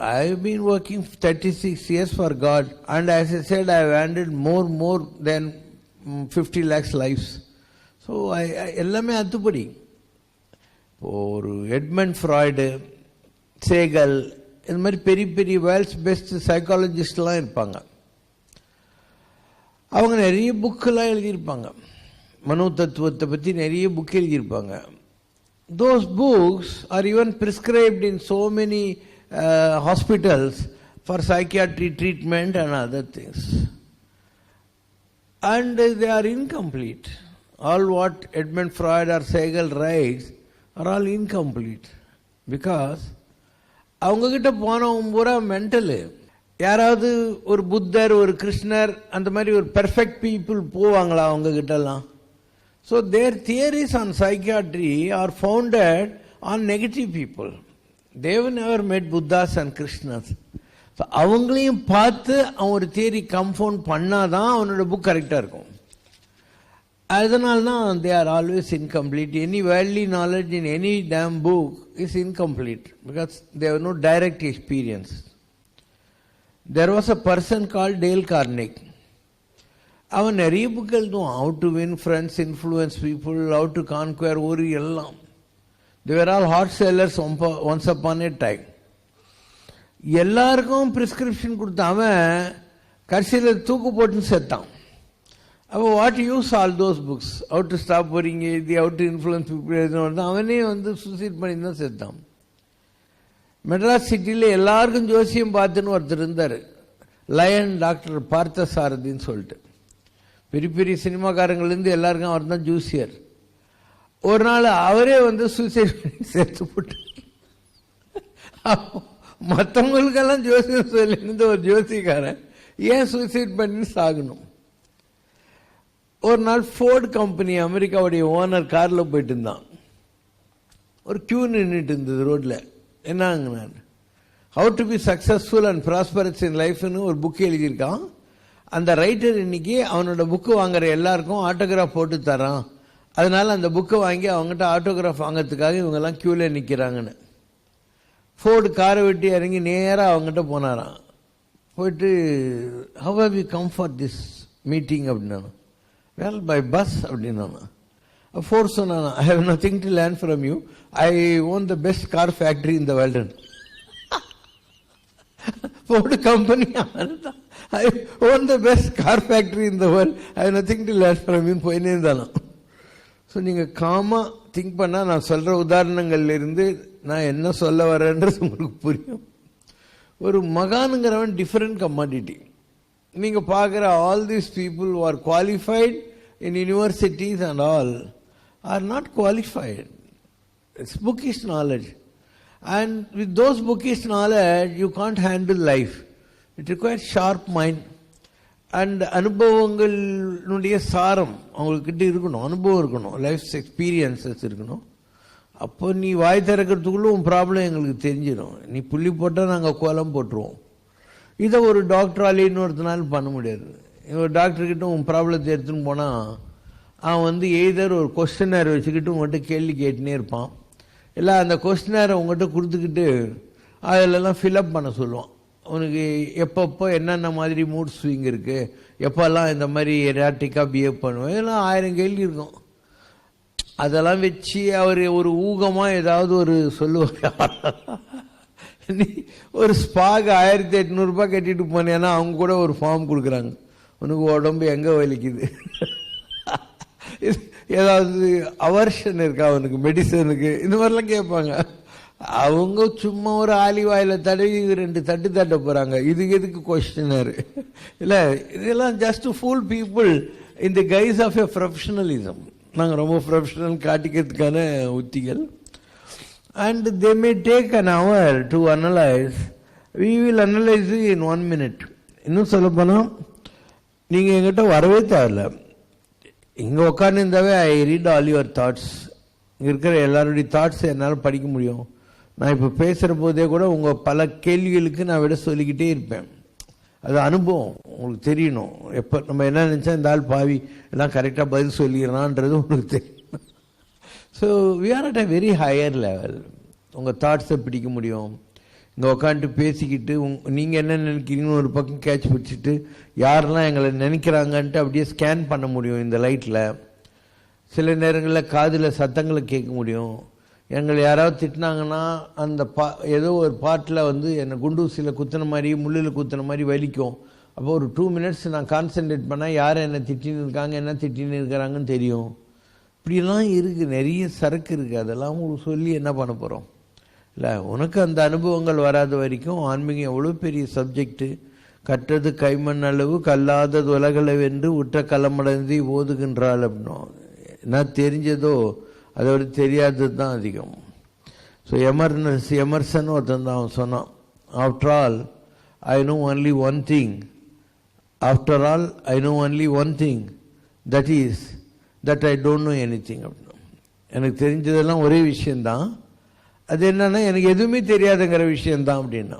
I've been working 36 years for God, and as I said, I've handled more, more than mm, 50 lakhs lives. So, I, I, எல்லாமே அத்துப்படி. இப்போ ஒரு Edmund Freud Sehgal இந்த மாதிரி பெரிய பெரிய world's best சைக்காலஜிஸ்ட்லாம் இருப்பாங்க. அவங்க நிறைய புக்கெல்லாம் எழுதியிருப்பாங்க. மனோ தத்துவத்தை பற்றி நிறைய புக் எழுதியிருப்பாங்க. Those books are even prescribed in so many uh, hospitals for psychiatry treatment and other things. And they are incomplete. All what Edmund Freud or Segel writes are all incomplete because அவங்கக்கிட்ட போனவங்க பூரா mental யாராவது ஒரு புத்தர் ஒரு கிருஷ்ணர் அந்த மாதிரி ஒரு பெர்ஃபெக்ட் பீப்புள் போவாங்களா அவங்க கிட்டலாம் so their theories on psychiatry are founded on negative people they never made Buddhas and Krishnas so அவங்களையும் பார்த்து அவன் ஒரு தியரி கம்ஃபவுண்ட் பண்ணாதான் அவனோட புக் கரெக்டாக இருக்கும். அதனால தான் they are always incomplete any வேர்லி knowledge in any damn book is incomplete because they no direct experience there was a person call Dale Carnegie அவன் நிறைய book எழுதுவான். How to win friends influence people how to conquer ஒரு எல்லாம். They're all hot sellers once upon a time எல்லாருக்கும் prescription கொடுத்த அவன் கடைசியில் தூக்கு போட்டுன்னு செத்தான். அப்போ what use all those books out to stop போறீங்க இது அவுட் டு இன்ஃப்ளூயன்ஸ் பீப்புள் எழுதணும் அவனே வந்து சூசைட் பண்ணி தான் செத்தான். மெட்ராஸ் சிட்டியில் எல்லாருக்கும் ஜோசியம் பார்த்துன்னு ஒருத்தர் இருந்தார். லயன் டாக்டர் பார்த்த சாரதின்னு சொல்லிட்டு. பெரிய பெரிய சினிமாக்காரங்கள்லேருந்து எல்லாருக்கும் அவர் தான் ஜூசியர். ஒரு நாள் அவரே வந்து சூசைட் பண்ணி சேர்த்து போட்டு. மற்றவங்களுக்கெல்லாம் ஜோசியம் சொல்லியிருந்த ஒரு ஜோசிக்காரன் ஏன் சூசைட் பண்ணி சாகணும்? ஒரு நாள் ஃபோர்டு கம்பெனி அமெரிக்காவுடைய ஓனர் காரில் போயிட்டு இருந்தான். ஒரு கியூ நின்றுட்டு இருந்தது ரோட்டில் என்னங்க நான் how to be successful and prosperous in லைஃப்னு ஒரு புக் எழுதியிருக்கான். அந்த ரைட்டர் இன்னைக்கு அவனோட புக்கு வாங்குற எல்லாருக்கும் ஆட்டோகிராஃப் போட்டு தரான். அதனால அந்த புக்கை வாங்கி அவங்ககிட்ட ஆட்டோகிராஃப் வாங்கிறதுக்காக இவங்கெல்லாம் க்யூவில் நிற்கிறாங்கன்னு ஃபோர்டு காரை விட்டு இறங்கி நேராக அவங்ககிட்ட போனாராம். போயிட்டு how how you come for this meeting அப்படின்னாను well by bus அப்படின்னானா ஃபோர் சொன்னானா I have nothing to learn from you I own the best car factory in the world Ford company I own the best car factory in the world I have nothing to learn from you போயினே இருந்தாலும் so நீங்கள் காமாக think பண்ணால் நான் சொல்கிற உதாரணங்கள்லேருந்து நான் என்ன சொல்ல வரேன்றது உங்களுக்கு புரியும். ஒரு மகானுங்கிறவன் டிஃப்ரெண்ட் கமாடிட்டி நீங்கள் பார்க்குற all these people are qualified in universities and all are not qualified it's bookish knowledge and with those bookish knowledge you can't handle life it requires sharp mind and அனுபவங்களுடைய சாரம் அவங்கக்கிட்ட இருக்கணும். அனுபவம் இருக்கணும். Life experiences இருக்கணும். அப்போ நீ வாய் திறக்கிறதுக்குள்ள உன் problem எங்களுக்கு தெரிஞ்சிடும் நீ புள்ளி போட்டால் நாங்கள் கோலம் போட்டுருவோம். இதை ஒரு டாக்டராலே இன்னொருத்தனால பண்ண முடியாது. ஒரு டாக்டர்கிட்ட உன் ப்ராப்ளத்தை எடுத்துன்னு போனால் அவன் வந்து எய்தர் ஒரு கொஸ்டினர் வச்சுக்கிட்டு உங்கள்கிட்ட கேள்வி கேட்டுனே இருப்பான். இல்லை அந்த கொஸ்டினரை உங்கள்கிட்ட கொடுத்துக்கிட்டு அதிலெல்லாம் ஃபில்அப் பண்ண சொல்லுவான். உனக்கு எப்பப்போ என்னென்ன மாதிரி மூட் ஸ்விங் இருக்குது எப்போல்லாம் இந்த மாதிரி எராட்டிக்காக பிஹேவ் பண்ணுவேன் இதெல்லாம் ஆயிரம் கேள்வி இருக்கும். அதெல்லாம் வச்சு அவர் ஒரு ஊகமாக ஏதாவது ஒரு சொல்லுவார். நீ ஒரு ஸ்பாக் ஆயிரத்தி எட்நூறுபா கட்டிட்டு போனேன்னா அவங்க கூட ஒரு ஃபார்ம் கொடுக்குறாங்க. உனக்கு உடம்பு எங்கே வலிக்குது? ஏதாவது அவர்ஷன் இருக்கா அவனுக்கு மெடிசனுக்கு இந்த மாதிரிலாம் கேட்பாங்க. அவங்க சும்மா ஒரு ஆலிவாயில் தடவி ரெண்டு தட்டு தட்ட போகிறாங்க இதுக்கு எதுக்கு கொஸ்டினர் இல்லை இதெல்லாம் ஜஸ்ட் ஃபுல் பீப்புள் இந்த கைஸ் ஆஃப் எ ப்ரொஃபஷனலிசம் நாங்கள் ரொம்ப ப்ரொஃபஷனல் காட்டிக்கிறதுக்கான உத்திகள். And they may take an hour to analyse we will analyse in one minute இன்னும் சொல்ல போனால் நீங்கள் எங்கிட்ட வரவே தேவையில்ல. இங்கே உட்காந்துருந்தாவே I read all your thoughts இங்கே இருக்கிற எல்லாருடைய தாட்ஸ் என்னால் படிக்க முடியும். நான் இப்போ பேசுகிற போதே கூட உங்கள் பல கேள்விகளுக்கு நான் விட சொல்லிக்கிட்டே இருப்பேன். அது அனுபவம் உங்களுக்கு தெரியணும். எப்போ நம்ம என்ன நினச்சா இந்த ஆள் பாவி எல்லாம் கரெக்டாக பதில் சொல்லிடுறான்றது உங்களுக்கு தெரியும். So we are at a very higher level உங்கள் தாட்ஸை பிடிக்க முடியும். இங்கே உட்காந்துட்டு பேசிக்கிட்டு உங் நீங்கள் என்ன நினைக்கிறீங்கன்னு ஒரு பக்கம் கேட்ச் பிடிச்சிட்டு யாரெல்லாம் எங்களை நினைக்கிறாங்கன்ட்டு அப்படியே ஸ்கேன் பண்ண முடியும் இந்த லைட்டில் சில நேரங்களில் காதில் சத்தங்களை கேட்க முடியும். எங்களை யாராவது திட்டினாங்கன்னா அந்த பா ஏதோ ஒரு பாட்டில் வந்து என்னை குண்டூசியில் குத்துன மாதிரி முள்ளில் குத்துன மாதிரி வலிக்கும். அப்போ ஒரு டூ மினிட்ஸ் நான் கான்சென்ட்ரேட் பண்ணால் யார் என்னை திட்டின்னு இருக்காங்க என்ன திட்டின்னு இருக்கிறாங்கன்னு தெரியும். இப்படிலாம் இருக்குது நிறைய சரக்கு இருக்குது அதெல்லாம் உங்களுக்கு சொல்லி என்ன பண்ண போகிறோம் இல்லை உனக்கு அந்த அனுபவங்கள் வராத வரைக்கும் ஆன்மீகம் எவ்வளோ பெரிய சப்ஜெக்ட்டு கற்றது கைமண் அளவு கல்லாதது உலகளவென்று உற்ற களமடைந்து ஓதுகின்றாள் அப்படின்னும் என்ன தெரிஞ்சதோ அதை விட தெரியாதது தான் அதிகம். ஸோ எமர்னஸ் எமர்சன் ஒருத்தன் தான் அவன் சொன்னான். After all I know only one thing after all I know only one thing that is that I don't know anything அப்படின்னு எனக்கு தெரிஞ்சதெல்லாம் ஒரே விஷயந்தான் அது என்னன்னா எனக்கு எதுவுமே தெரியாதுங்கிற விஷயந்தான் அப்படின்னா.